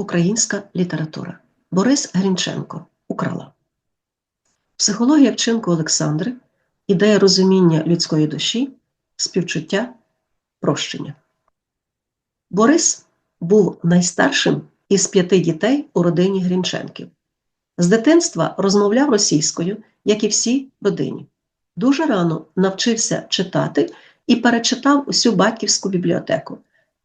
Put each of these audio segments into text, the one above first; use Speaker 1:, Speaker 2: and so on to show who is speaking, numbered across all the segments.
Speaker 1: Українська література. Борис Грінченко Украла. Психологія вчинку Олександри. Ідея розуміння людської душі, співчуття, прощення. Борис був найстаршим із п'яти дітей у родині Грінченків. З дитинства розмовляв російською, як і всі родині. Дуже рано навчився читати і перечитав усю батьківську бібліотеку.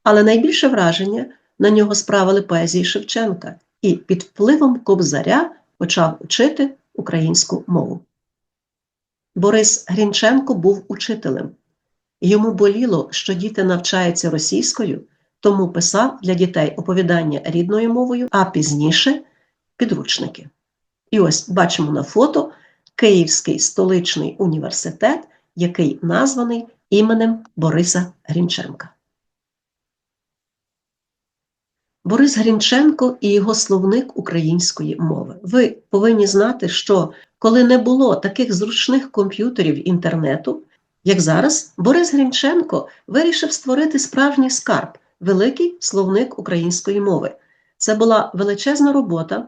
Speaker 1: Але найбільше враження на нього справили поезії Шевченка і під впливом Кобзаря почав учити українську мову. Борис Грінченко був учителем. Йому боліло, що діти навчаються російською, тому писав для дітей оповідання рідною мовою, а пізніше підручники. І ось бачимо на фото Київський столичний університет, який названий іменем Бориса Грінченка. Борис Грінченко і його словник української мови. Ви повинні знати, що коли не було таких зручних комп'ютерів інтернету, як зараз, Борис Грінченко вирішив створити справжній скарб, великий словник української мови. Це була величезна робота,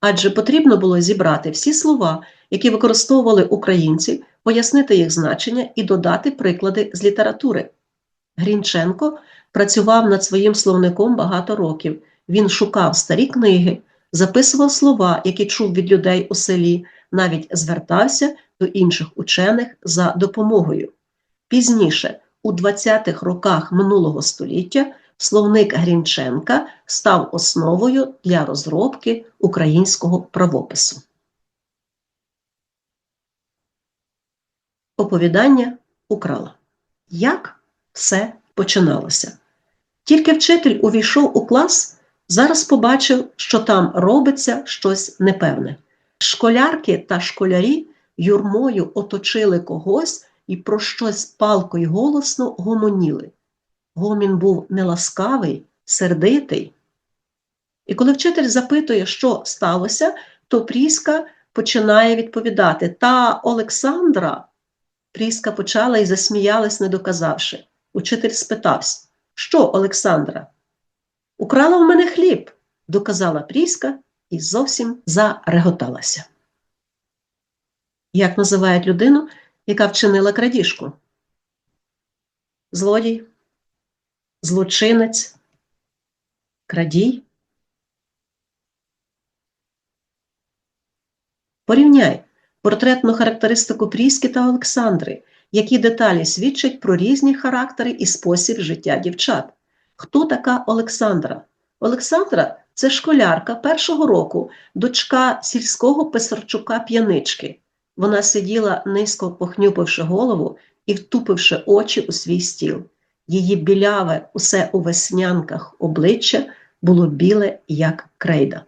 Speaker 1: адже потрібно було зібрати всі слова, які використовували українці, пояснити їх значення і додати приклади з літератури. Грінченко працював над своїм словником багато років. Він шукав старі книги, записував слова, які чув від людей у селі, навіть звертався до інших учених за допомогою. Пізніше, у 20-х роках минулого століття, словник Грінченка став основою для розробки українського правопису. Оповідання украла. Як все починалося? Тільки вчитель увійшов у клас, зараз побачив, що там робиться щось непевне. Школярки та школярі юрмою оточили когось і про щось палко й голосно гомоніли. Гомін був неласкавий, сердитий. І коли вчитель запитує, що сталося, то Пріска починає відповідати Та Олександра. Пріска почала і засміялась, не доказавши. Учитель спитався, що Олександра? Украла в мене хліб, доказала Пріска і зовсім зареготалася. Як називають людину, яка вчинила крадіжку? Злодій, злочинець, крадій. Порівняй портретну характеристику Пріски та Олександри, які деталі свідчать про різні характери і спосіб життя дівчат. Хто така Олександра? Олександра це школярка першого року, дочка сільського писарчука п'янички. Вона сиділа низько похнюпивши голову і втупивши очі у свій стіл. Її біляве, усе у веснянках обличчя було біле, як крейда.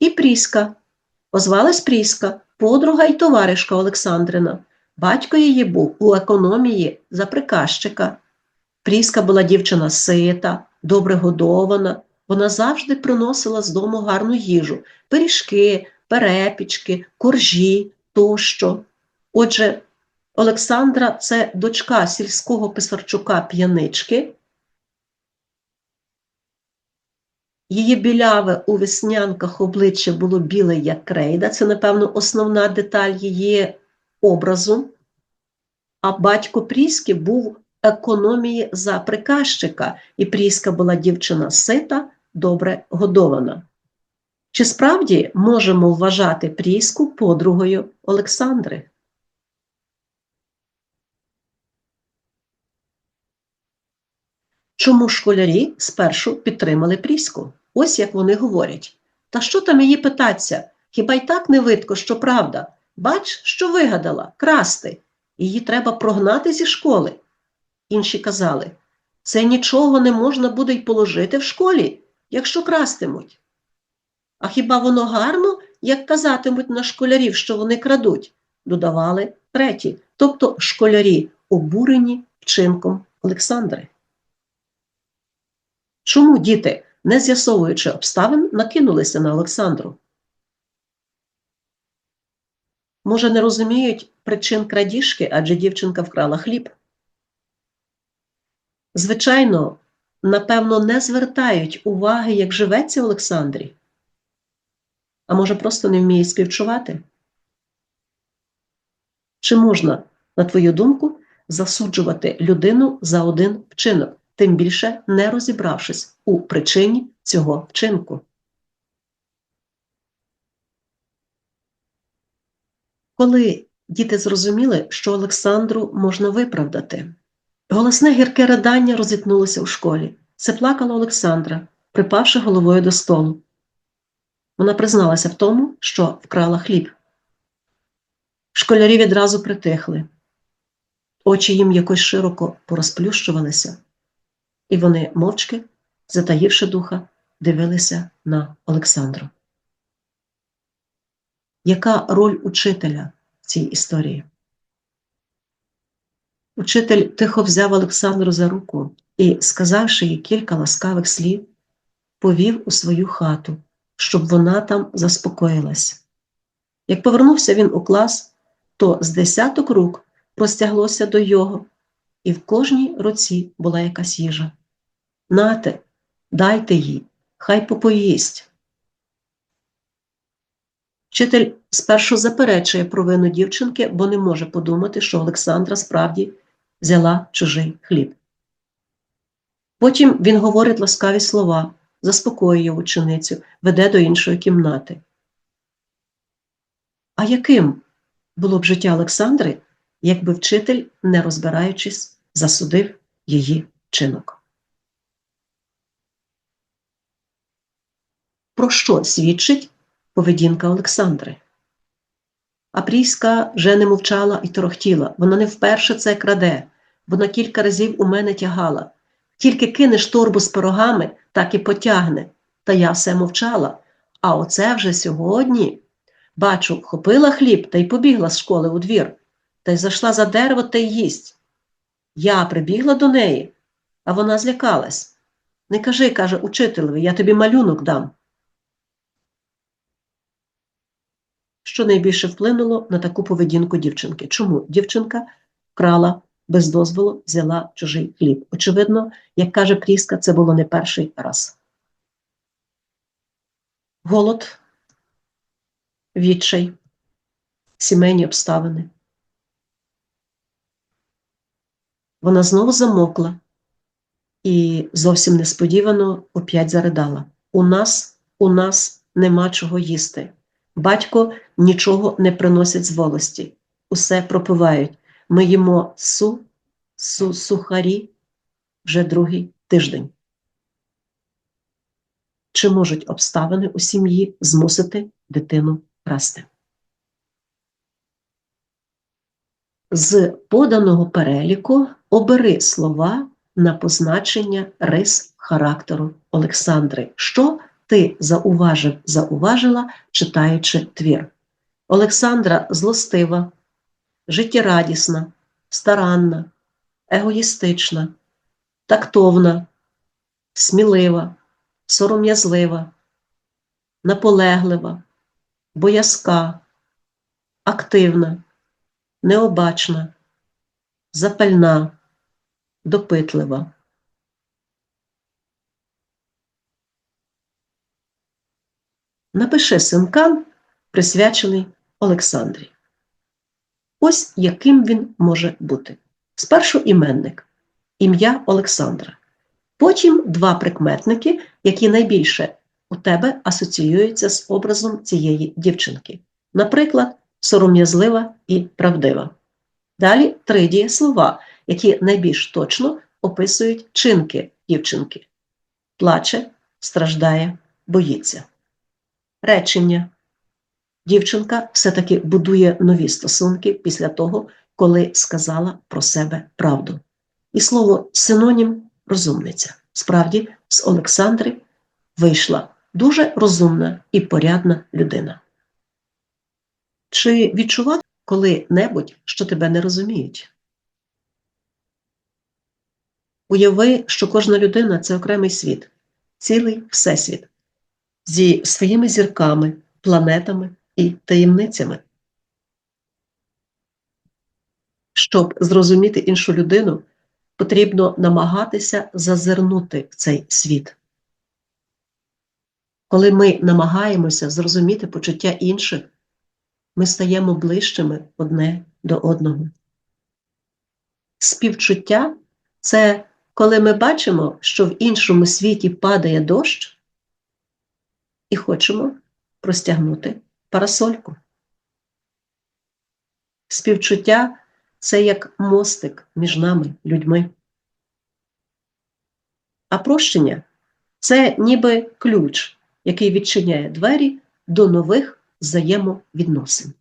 Speaker 1: І Пріска. Озвалась Пріска, подруга й товаришка Олександрина. Батько її був у економії за приказчика. Пріска була дівчина сита, добре годована. Вона завжди приносила з дому гарну їжу пиріжки, перепічки, коржі тощо. Отже, Олександра це дочка сільського писарчука п'янички. Її біляве у веснянках обличчя було біле, як крейда. Це, напевно, основна деталь її образу. А батько Пріски був економії за приказчика, і Пріска була дівчина сита, добре годована. Чи справді можемо вважати Пріску подругою Олександри? Чому школярі спершу підтримали Пріску? Ось як вони говорять. Та що там її питаться? Хіба й так не видко, що правда? Бач, що вигадала красти. Її треба прогнати зі школи. Інші казали, це нічого не можна буде й положити в школі, якщо крастимуть. А хіба воно гарно, як казатимуть на школярів, що вони крадуть? додавали треті, тобто школярі, обурені вчинком Олександри. Чому діти, не з'ясовуючи обставин, накинулися на Олександру? Може, не розуміють причин крадіжки, адже дівчинка вкрала хліб? Звичайно, напевно, не звертають уваги, як живеться Олександрі. А може, просто не вміє співчувати? Чи можна, на твою думку, засуджувати людину за один вчинок, тим більше не розібравшись у причині цього вчинку? Коли діти зрозуміли, що Олександру можна виправдати, голосне гірке ридання розітнулося у школі. Це плакала Олександра, припавши головою до столу. Вона призналася в тому, що вкрала хліб. Школярі відразу притихли, очі їм якось широко порозплющувалися, і вони мовчки, затаївши духа, дивилися на Олександру. Яка роль учителя в цій історії? Учитель тихо взяв Олександру за руку і, сказавши їй кілька ласкавих слів, повів у свою хату, щоб вона там заспокоїлась. Як повернувся він у клас, то з десяток рук простяглося до його, і в кожній руці була якась їжа. Нате, дайте їй, хай попоїсть. Вчитель спершу заперечує провину дівчинки, бо не може подумати, що Олександра справді взяла чужий хліб. Потім він говорить ласкаві слова, заспокоює ученицю, веде до іншої кімнати. А яким було б життя Олександри, якби вчитель, не розбираючись, засудив її чинок? Про що свідчить поведінка Олександри? Апрійська вже не мовчала і торохтіла. Вона не вперше це краде, вона кілька разів у мене тягала. Тільки кинеш торбу з пирогами, так і потягне. Та я все мовчала. А оце вже сьогодні. Бачу, хопила хліб та й побігла з школи у двір, та й зайшла за дерево та й їсть. Я прибігла до неї, а вона злякалась. Не кажи, каже учителеві, я тобі малюнок дам. Що найбільше вплинуло на таку поведінку дівчинки? Чому дівчинка вкрала без дозволу, взяла чужий хліб? Очевидно, як каже Пріска, це було не перший раз. Голод, відчай, сімейні обставини. Вона знову замокла і зовсім несподівано опять заридала. У нас, у нас нема чого їсти. Батько нічого не приносить з волості, усе пропивають. Ми їмо су, су, сухарі вже другий тиждень. Чи можуть обставини у сім'ї змусити дитину красти? З поданого переліку обери слова на позначення рис характеру Олександри. Що ти зауважив, зауважила, читаючи твір. Олександра злостива, життєрадісна, старанна, егоїстична, тактовна, смілива, сором'язлива, наполеглива, боязка, активна, необачна, запальна, допитлива. Напиши синкан, присвячений Олександрі. Ось яким він може бути. Спершу іменник, ім'я Олександра. Потім два прикметники, які найбільше у тебе асоціюються з образом цієї дівчинки. Наприклад, сором'язлива і правдива. Далі три дієслова, які найбільш точно описують чинки дівчинки. Плаче, страждає, боїться. Речення. Дівчинка все-таки будує нові стосунки після того, коли сказала про себе правду. І слово синонім розумниця. Справді, з Олександри вийшла дуже розумна і порядна людина. Чи відчував коли-небудь, що тебе не розуміють? Уяви, що кожна людина це окремий світ, цілий всесвіт зі своїми зірками, планетами і таємницями. Щоб зрозуміти іншу людину, потрібно намагатися зазирнути в цей світ. Коли ми намагаємося зрозуміти почуття інших, ми стаємо ближчими одне до одного. Співчуття це коли ми бачимо, що в іншому світі падає дощ, і хочемо простягнути парасольку. Співчуття це як мостик між нами, людьми. А прощення це ніби ключ, який відчиняє двері до нових взаємовідносин.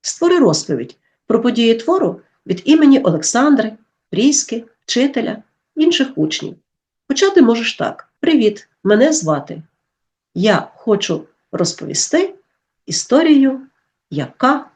Speaker 1: Створи розповідь про події твору від імені Олександри, Пріски, вчителя, інших учнів. Почати можеш так: Привіт, мене звати. Я хочу розповісти історію, яка